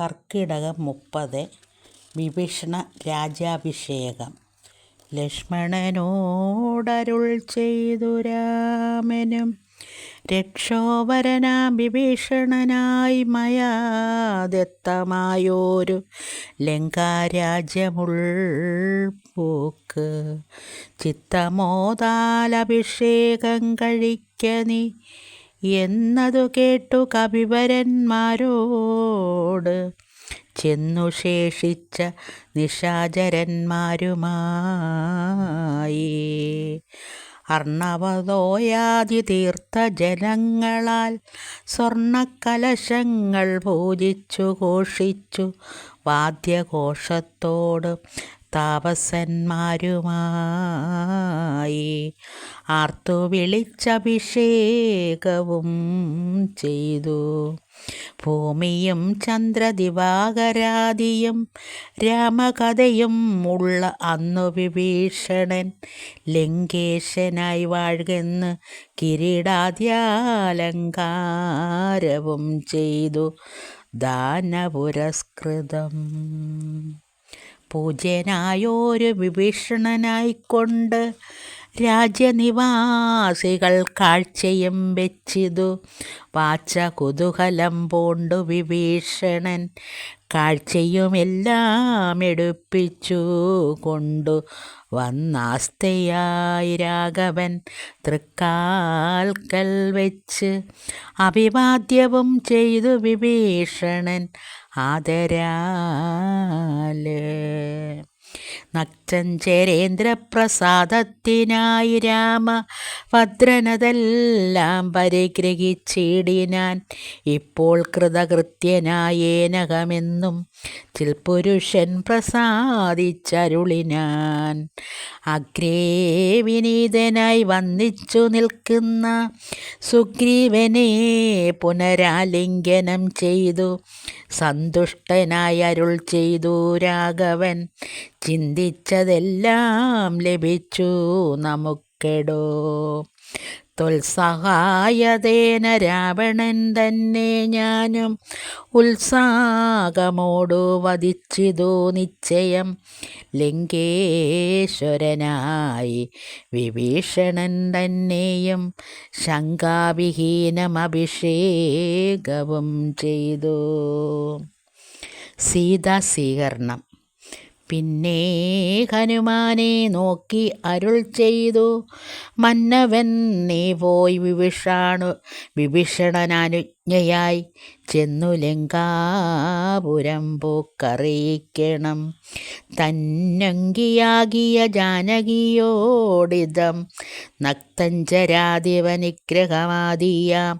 കർക്കിടകം മുപ്പത് വിഭീഷണ രാജാഭിഷേകം. ലക്ഷ്മണനോടരുൾ ചെയ്തു രാമനും രക്ഷോവരനാം വിഭീഷണനായി മയാദത്തമായോരു ലങ്കാരാജ്യമുൾപോക്ക്. ചിത്തമോദാലഭിഷേകം കഴിക്ക നീ എന്നതു കേട്ടു കവിവരന്മാരോട്. ചെന്നു ശേഷിച്ച നിശാചരന്മാരുമായി. അർണവതോയാതി തീർത്ഥജലങ്ങളാൽ സ്വർണക്കലശങ്ങൾ പൂജിച്ചു ഘോഷിച്ചു വാദ്യഘോഷത്തോട് താപസന്മാരുമായി ആർത്തു വിളിച്ചഭിഷേകവും ചെയ്തു. ഭൂമിയും ചന്ദ്രദിവാകരാദിയും രാമകഥയും ഉള്ള അന്നു വിഭീഷണൻ ലങ്കേശനായി വാഴുകെന്ന് കിരീടാദ്യാലങ്കാരവും ചെയ്തു ദാനപുരസ്കൃതം. പൂജ്യനായോരു വിഭീഷണനായിക്കൊണ്ട് രാജ്യനിവാസികൾ കാഴ്ചയും വെച്ചിതു. വാച്ച കുതൂഹലം പൂണ്ടു വിഭീഷണൻ. കാഴ്ചയുമെല്ലാം എടുപ്പിച്ചു കൊണ്ടു വന്നാസ്തയായി രാഘവൻ തൃക്കാൽക്കൽ വെച്ച് അഭിവാദ്യവും ചെയ്തു വിഭീഷണൻ. ആദരാൽ. നക്തഞ്ചരേന്ദ്രപ്രസാദത്തിനായി രാമ ഭദ്രനതെല്ലാം പരിഗ്രഹിച്ചിടിനാൻ ഇപ്പോൾ കൃതകൃത്യനായേനകമെന്നും ചിൽപുരുഷൻ പ്രസാദിച്ചരുളിനാൻ. അഗ്രേ വിനീതനായി വന്നിച്ചു നിൽക്കുന്ന സുഗ്രീവനെ പുനരാലിംഗനം ചെയ്തു. സന്തുഷ്ടനായി അരുൾ ചെയ്തു രാഘവൻ. ചിന്തിച്ചതെല്ലാം ലഭിച്ചു നമുക്കെടോ. തൊൽസഹായതേന രാവണൻ തന്നെ ഞാനും ഉത്സാഹമോടു വധിച്ചിതു നിശ്ചയം. ലിംഗേശ്വരനായി വിഭീഷണൻ തന്നെയും ശങ്കാവിഹീനമഭിഷേകവും ചെയ്തു. സീതാസ്വീകരണം പിന്നെ ഹനുമാനെ നോക്കി അരുൾ ചെയ്തു. മന്നവൻ നീ പോയി വിഭീഷാണു വിഭീഷണനുജ്ഞയായി ചെന്നു ലങ്കാപുരം പോക്കറിയിക്കണം തന്നങ്കിയാകിയ ജാനകിയോടിതം നക്തഞ്ചരാധിപനിഗ്രഹമാദിയ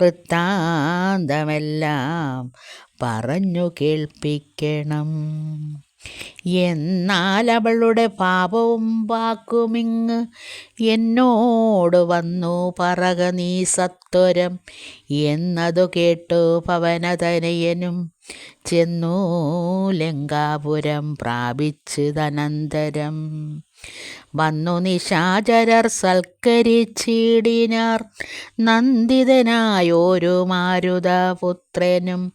വൃത്താന്തമെല്ലാം പറഞ്ഞു കേൾപ്പിക്കണം. എന്നാൽ അവളുടെ പാപവും വാക്കുമിങ്ങ് എന്നോട് വന്നു. പറക നീ സത്വരം എന്നതു കേട്ടു പവനതനയനും ചെന്നു ലങ്കാപുരം പ്രാപിച്ചതനന്തരം വന്നു നിശാചരർ സൽക്കരിച്ചിടിനാർ. നന്ദിതനായോരു മാരുതപുത്രനും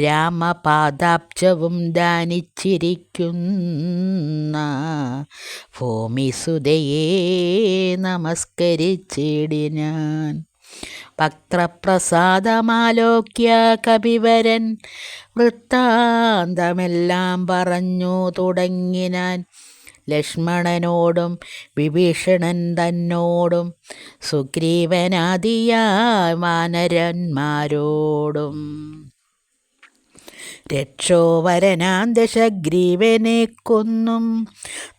രാമപാദാബ്ജവും ദാനിച്ചിരിക്കുന്ന ഭൂമിസുതയെ നമസ്കരിച്ചിടിനാൻ. ഭക്തപ്രസാദമാലോക്യ കപിവരൻ വൃത്താന്തമെല്ലാം പറഞ്ഞു തുടങ്ങിനാൻ. ലക്ഷ്മണനോടും വിഭീഷണൻ തന്നോടും സുഗ്രീവനാദിയായ വാനരന്മാരോടും രക്ഷോവരനാന്തശഗ്രീവനെ കൊന്നും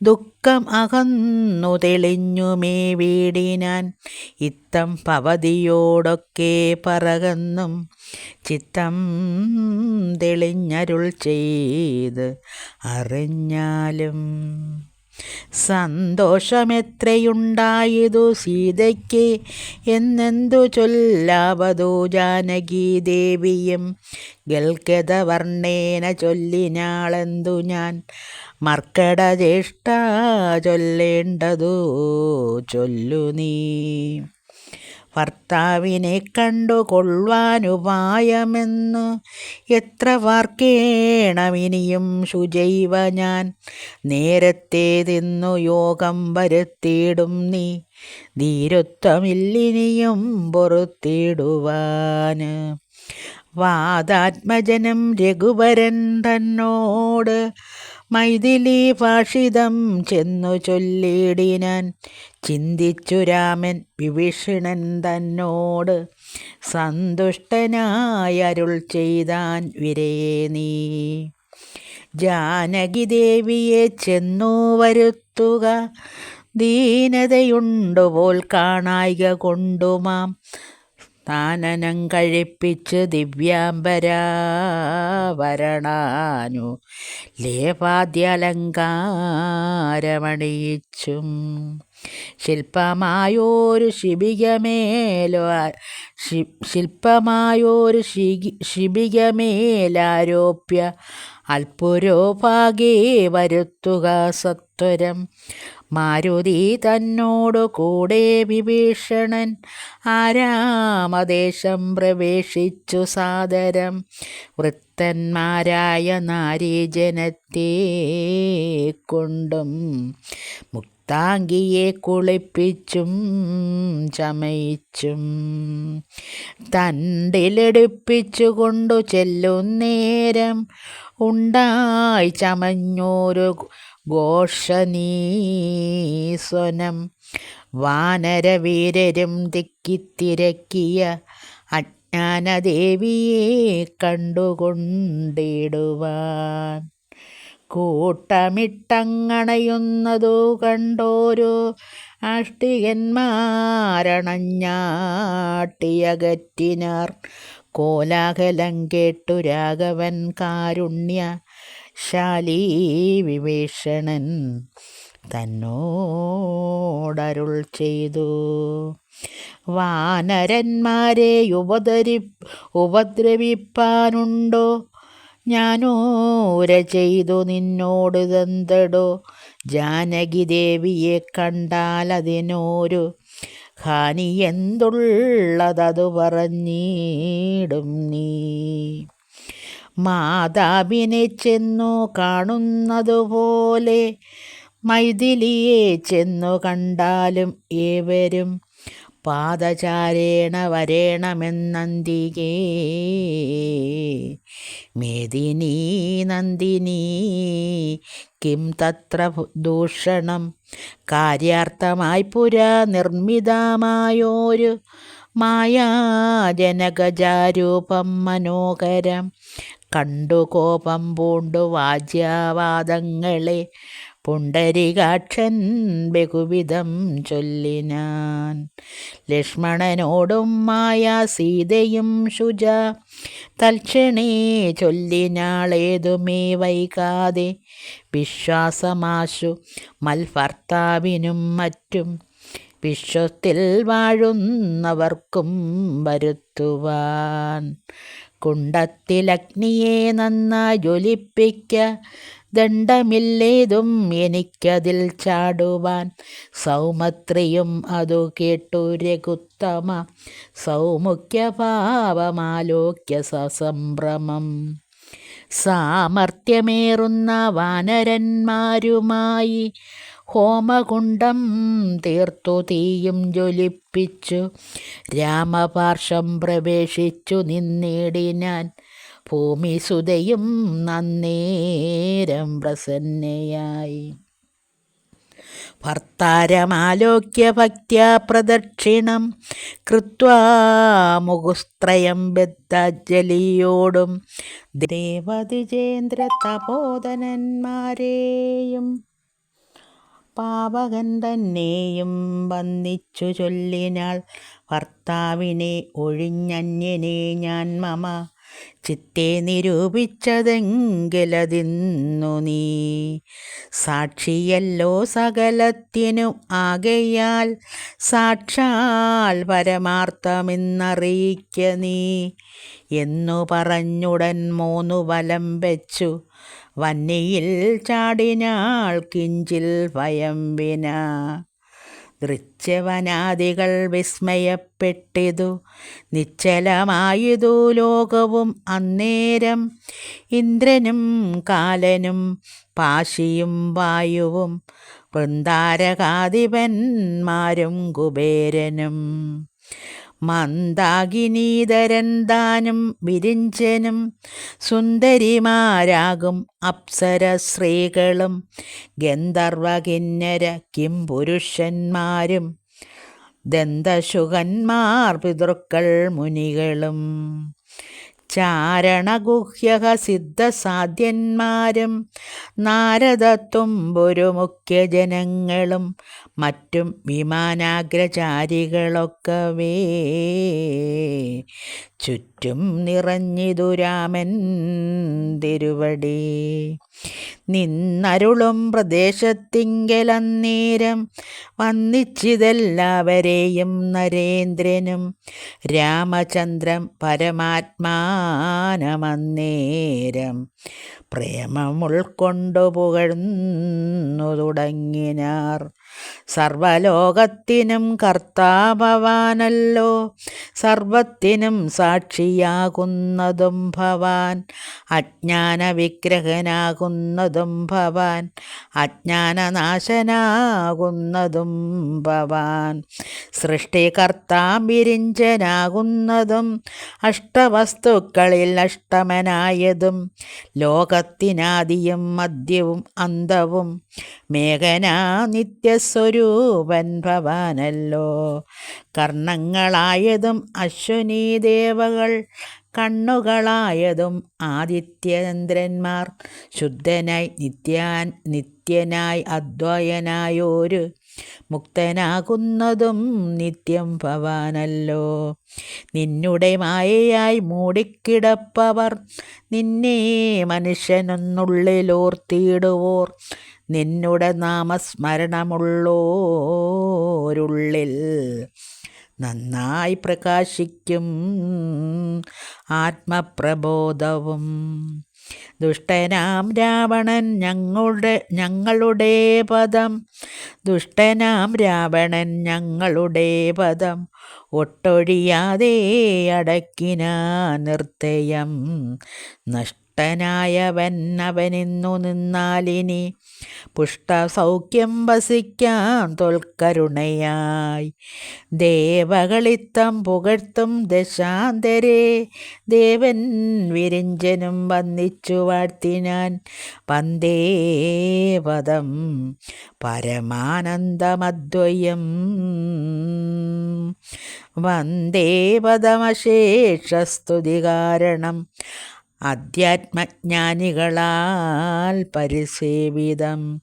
ദുഃഖം അകന്നു തെളിഞ്ഞുമേ വീടിനാൻ. ഇത്തം പവതിയോടൊക്കെ പറകന്നും ചിത്തം തെളിഞ്ഞരുൾ ചെയ്ത് അറിഞ്ഞാലും സന്തോഷമെത്രയുണ്ടായതു സീതയ്ക്ക്? എന്നെന്തു ചൊല്ലാവതു ജാനകി ദേവിയും? ഗൽഗതവർണേന ചൊല്ലിനാളെന്തു ഞാൻ? മർക്കട ജ്യേഷ്ഠ ചൊല്ലേണ്ടതു ചൊല്ലു നീ ഭർത്താവിനെ കണ്ടുകൊള്ളുവാനുപായമെന്നു എത്ര വാർക്കേണമിനിയും ശുചൈവ ഞാൻ. നേരത്തെ തിന്നു യോഗം വരുത്തിയിടും നീ. ധീരത്വമില്ലിനിയും പൊറുത്തിടുവാന് വാദാത്മജനം രഘുവരൻ തന്നോട് മൈഥിലി ഭാഷിതം ചെന്നു ചൊല്ലിടിനാൻ ചിന്തിച്ചു രാമൻ വിഭീഷണൻ തന്നോട് സന്തുഷ്ടനായരുൾ ചെയ്താൻ വിരേ നീ. ജാനകി ദേവിയെ ചെന്നു വരുത്തുക ദീനതയുണ്ടുപോൽ കാണായിക കൊണ്ടുമാം. സ്ഥാനനം കഴിപ്പിച്ച് ദിവ്യാംബരാവരണാനു ലേപാദ്യലങ്കാരമണിയിച്ചും ശില്പമായോരു ശിബികമേലോ ശില്പമായോരു ശിബികമേലാരോപ്യ അൽപുരോഭാഗേ വരുത്തുക സത്വരം. മാരുതി തന്നോടു കൂടെ വിഭീഷണൻ. ആരാമദേശം പ്രവേശിച്ചു സാദരം. വൃത്തന്മാരായ നാരീജനത്തെ കൊണ്ടും മുക്താങ്കിയെ കുളിപ്പിച്ചും ചമയിച്ചും തണ്ടിലെടുപ്പിച്ചു കൊണ്ടു ചെല്ലുന്നേരം ഉണ്ടായി ചമഞ്ഞോരു ഘോഷനീസ്വനം. വാനരവീരരും തിക്കിത്തിരക്കിയ അജ്ഞാനദേവിയെ കണ്ടുകൊണ്ടിടുവാൻ. കൂട്ടമിട്ടങ്ങണയുന്നതു കണ്ടോരോ അഷ്ടികന്മാരണഞ്ഞാട്ടിയകറ്റിനാർ. കോലാഹലം കേട്ടു രാഘവൻ കാരുണ്യ ശാലീ വിഭീഷണൻ തന്നോടരുൾ ചെയ്തു. വാനരന്മാരെ ഉപദരി ഉപദ്രവിപ്പാനുണ്ടോ? ഞാനോര ചെയ്തു നിന്നോട് തന്തടോ? ജാനകി ദേവിയെ കണ്ടാൽ അതിനോരു ഹാനി എന്തുള്ളതതു പറഞ്ഞിടും നീ. മാതാവിനെ ചെന്നു കാണുന്നതുപോലെ. മൈഥിലിയെ ചെന്നു കണ്ടാലും ഏവരും പാദചാരേണ വരേണമെന്നന്തികേ. മേദിനി നന്ദിനി കിം തത്ര ദൂഷണം. കാര്യാർത്ഥമായി പുരാ നിർമ്മിതമായോരു മായാജനകജാരൂപം മനോഹരം. കണ്ടു കോപം പൂണ്ടു വാജ്യാവാദങ്ങളെ. പുണ്ടരികാക്ഷൻ ബഹുവിധം ചൊല്ലിനാൻ ലക്ഷ്മണനോടും മായ സീതയും ശുജ. തൽക്ഷണേ ചൊല്ലിനാളേതുമേ വൈകാതെ. വിശ്വാസമാശു മൽഭർത്താവിനും മറ്റും. വിശ്വത്തിൽ വാഴുന്നവർക്കും വരുത്തുവാൻ. കുണ്ടത്തിലഗ്നിയെ നന്നായി ജ്വലിപ്പിക്ക ദണ്ഡമില്ലേതും എനിക്കതിൽ ചാടുവാൻ. സൗമത്രിയും അതു കേട്ടു രഘുത്തമ. സൗമുഖ്യഭാവമാലോക്യ സസംഭ്രമം സാമർത്ഥ്യമേറുന്ന വാനരന്മാരുമായി ഹോമകുണ്ടം തീർത്തു തീയും ജ്വലിപ്പിച്ചു. രാമപാർശ്വം പ്രവേശിച്ചു നിന്നിടിനാൻ ഭൂമിസുതയും നന്നേരം പ്രസന്നയായി. ഭർത്താരമാലോക്യ ഭക്ത്യാ പ്രദക്ഷിണം. കൃത്വാ മുഖുസ്ത്രയം ബദ്ധാഞ്ജലിയോടും ദേവതിജേന്ദ്ര തപോധനന്മാരെയും പാവകൻ തന്നെയും വന്നിച്ചു ചൊല്ലിനാൾ. ഭർത്താവിനെ ഒഴിഞ്ഞന്യനെ ഞാൻ മമ. ചിത്തെ നിരൂപിച്ചതെങ്കിലതിന്നു നീ. സാക്ഷിയല്ലോ സകലത്തിനും ആകയാൽ. സാക്ഷാൽ പരമാർത്ഥമെന്നറിയിക്ക നീ. എന്നു പറഞ്ഞുടൻ മൂന്നു വലം വെച്ചു. വന്നിയിൽ ചാടിനാൾ കിഞ്ചിൽ ഭയം വിന ദൃച്യവനാദികൾ വിസ്മയപ്പെട്ടിതു. നിശ്ചലമായതു ലോകവും അന്നേരം ഇന്ദ്രനും കാലനും പാശിയും വായുവും വൃന്ദാരകാധിപന്മാരും കുബേരനും. മന്ദാകിനീതരൻ താനും വിരിഞ്ചനും സുന്ദരിമാരാകും അപ്സര സ്ത്രീകളും ഗന്ധർവകിന്നര കിം പുരുഷന്മാരും ദന്തശുഖന്മാർ പിതൃക്കൾ മുനികളും ചാരണഗുഹ്യക സിദ്ധസാധ്യന്മാരും നാരദത്തും ഒരു മുഖ്യജനങ്ങളും മറ്റും വിമാനാഗ്രചാരികളൊക്കവേ. ചുറ്റും നിറഞ്ഞിതു രാമൻ തിരുവടി. നിന്നരുളും പ്രദേശത്തിങ്കലന്നേരം വന്നിച്ചിതെല്ലാവരെയും നരേന്ദ്രനും രാമചന്ദ്രൻ പരമാത്മാനമന്നേരം പ്രേമം ഉൾക്കൊണ്ടു പുകഴ്ന്നു തുടങ്ങിനാർ. സർവലോകത്തിനും കർത്താഭവാനല്ലോ. സർവത്തിനും സാക്ഷിയാകുന്നതും ഭവാൻ. അജ്ഞാന വിഗ്രഹനാകുന്നതും ഭവാൻ. അജ്ഞാനനാശനാകുന്നതും ഭവാൻ. സൃഷ്ടികർത്താംബിരിഞ്ചനാകുന്നതും അഷ്ടവസ്തുക്കളിൽ അഷ്ടമനായതും. ലോകത്തിനാദിയും മദ്യവും അന്തവും മേഘനാ നിത്യസ്വരൂപൻ ഭവാനല്ലോ. കർണങ്ങളായതും അശ്വനി ദേവകൾ കണ്ണുകളായതും ആദിത്യചന്ദ്രന്മാർ. ശുദ്ധനായി നിത്യാൻ നിത്യനായി അദ്വയനായൊരു മുക്തനാകുന്നതും നിത്യം ഭവാനല്ലോ. നിന്നുടെ മായയായി മൂടിക്കിടപ്പവർ നിന്നെ മനുഷ്യനൊന്നുള്ളിലോർത്തിയിടുവോർ. നിന്നുടെ നാമസ്മരണമുള്ളോരുള്ളിൽ നന്നായി പ്രകാശിക്കും ആത്മപ്രബോധവും. ദുഷ്ടനാം രാവണൻ ഞങ്ങളുടെ ഞങ്ങളുടെ പദം. ദുഷ്ടനാം രാവണൻ ഞങ്ങളുടെ പദം. ഒട്ടൊഴിയാതെ അടക്കിനാ നിർത്തയം. നഷ്ടനായവൻ അവനിന്നു നിന്നാലിനി പുഷ്ടസൗഖ്യം വസിക്കാൻ തൊൽക്കരുണയായി ദേവകളിത്തം പുകഴ്ത്തും ദശാന്തരെ ദേവൻ വിരിഞ്ചനും വന്നിച്ചു വാഴ്ത്തിനാൻ വന്ദേപദം പരമാനന്ദമദ്വയം. വന്ദേപദമശേഷസ്തുതി കാരണം അധ്യാത്മജ്ഞാനികളാൽ പരിസേവിതം.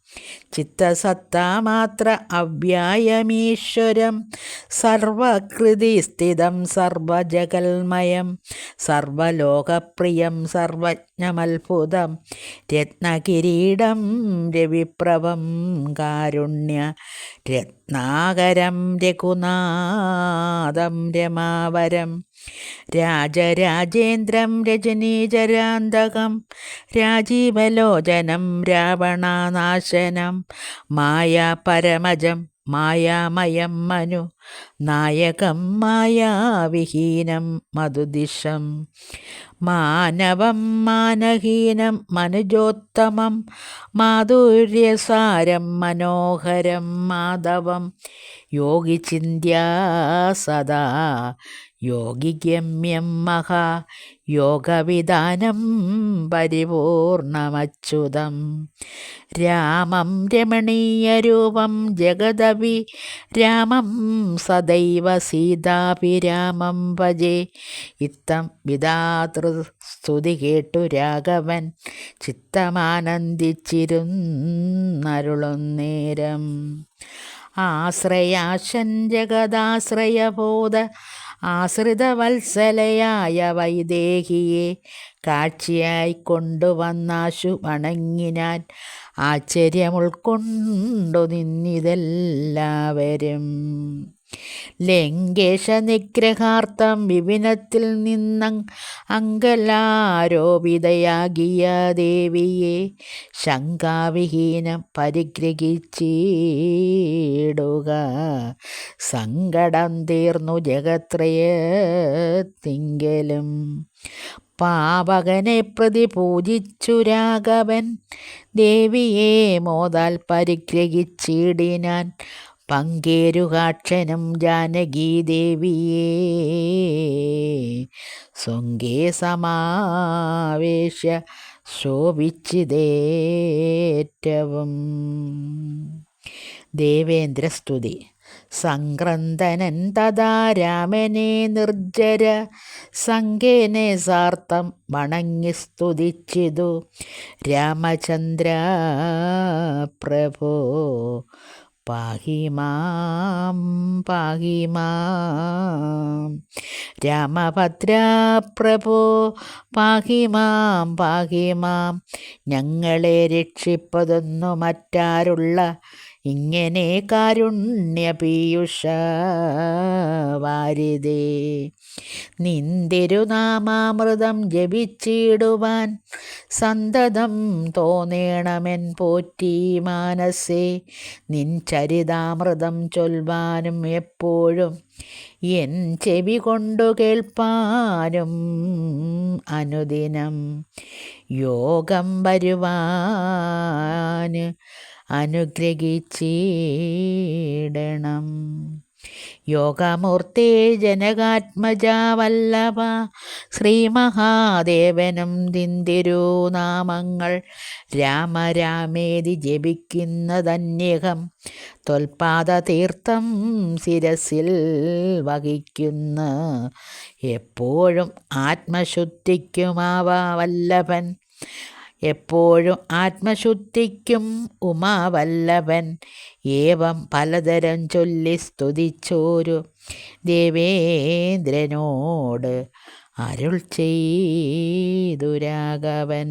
ചിത്തസത്താമാത്ര അവ്യായമീശ്വരം. സർവകൃതി സ്ഥിതം സർവജഗൽമയം. സർവലോകപ്രിയം സർവജ്ഞമത്ഭുതം. രത്നകിരീടം രവിപ്രഭം കാരുണ്യ. രത്നാകരം രഘുനാഥം രമാവരം. രാജരാജേന്ദ്രം രജനീചരാന്തകം രാജീവലോചനം രാവണനാശനം മായാപരമജം മായാമയം മനു നായകം മായാവിഹീനം മധുദിശം മാനവം മാനഹീനം മനുജോത്തമം മാധുര്യസാരം മനോഹരം മാധവം യോഗിചിന്ത്യാ സദാ യോഗിഗമ്യം മഹാ യോഗവിധാനം പരിപൂർണമച്യുതം. രാമം രമണീയരൂപം ജഗദവി രാമം സദൈവ സീതാഭിരാമം ഭജേ. ഇത്തം വിധാതൃസ്തുതി കേട്ടു രാഘവൻ ചിത്തമാനന്ദിച്ചിരുന്നരുളുന്നേരം. ആശ്രയാശൻ ജഗദാശ്രയബോധ ആശ്രിതവത്സലയായ വൈദേഹിയെ കാഴ്ചയായി കൊണ്ടുവന്നാശു വണങ്ങിനാൻ ആശ്ചര്യം ഉൾക്കൊണ്ടു നിന്നിതെല്ലാവരും. ലങ്കേശ നിഗ്രഹാർത്ഥം വിവിനത്തിൽ നിന്ന അങ്കലാരോപിതയാകിയ ദേവിയെ ശങ്കാവിഹീനം പരിഗ്രഹിച്ചിടുക. സങ്കടം തീർന്നു ജഗത്രയത്തിങ്കലും പാവകനെ പ്രതി പൂജിച്ചു രാഘവൻ. ദേവിയെ മോതാൽ പരിഗ്രഹിച്ചിടിനാൻ പങ്കേരുകാക്ഷനും ജാനകീദേവിയെ. സ്വങ്കേ സമാവേശ ശോഭിച്ചിതേറ്റവും. ദേവേന്ദ്രസ്തുതി. സംക്രന്ദനൻ തഥാ രാമനെ നിർജര. സങ്കേനെ സാർത്ഥം വണങ്ങി സ്തുതിച്ചിതു രാമചന്ദ്ര പ്രഭോ പാഹി മാം പാഹി മാം. രാമഭദ്ര പ്രഭോ പാഹി മാം പാഹി മാം. ഞങ്ങളെ രക്ഷിപ്പതൊന്നു മറ്റാരുള്ള ഇങ്ങനെ കാരുണ്യപീയുഷ വാരിതേ നിന്തിരുനാമാമൃതം ജപിച്ചിടുവാൻ സന്തതം തോന്നേണമെൻ പോറ്റി മാനസേ. നിൻ ചരിതാമൃതം ചൊൽവാനും എപ്പോഴും എൻ ചെവി കൊണ്ടു കേൾപ്പാനും അനുദിനം. യോഗം വരുവാൻ അനുഗ്രഹിച്ചിടണം. യോഗമൂർത്തേ ജനകാത്മജാവല്ലഭ ശ്രീമഹാദേവനും ദിന്തിരുനാമങ്ങൾ രാമരാമേതി ജപിക്കുന്നതന്യകം തൊൽപാദ തീർത്ഥം ശിരസിൽ വഹിക്കുന്ന. എപ്പോഴും ആത്മശുദ്ധിക്കുമാവ വല്ലഭൻ. എപ്പോഴും ആത്മശുദ്ധിക്കും ഉമാവല്ലവൻ ഏവം പലതരം ചൊല്ലി സ്തുതിച്ചോരു ദേവേന്ദ്രനോട് അരുൾ ചെയ്തു രാഘവൻ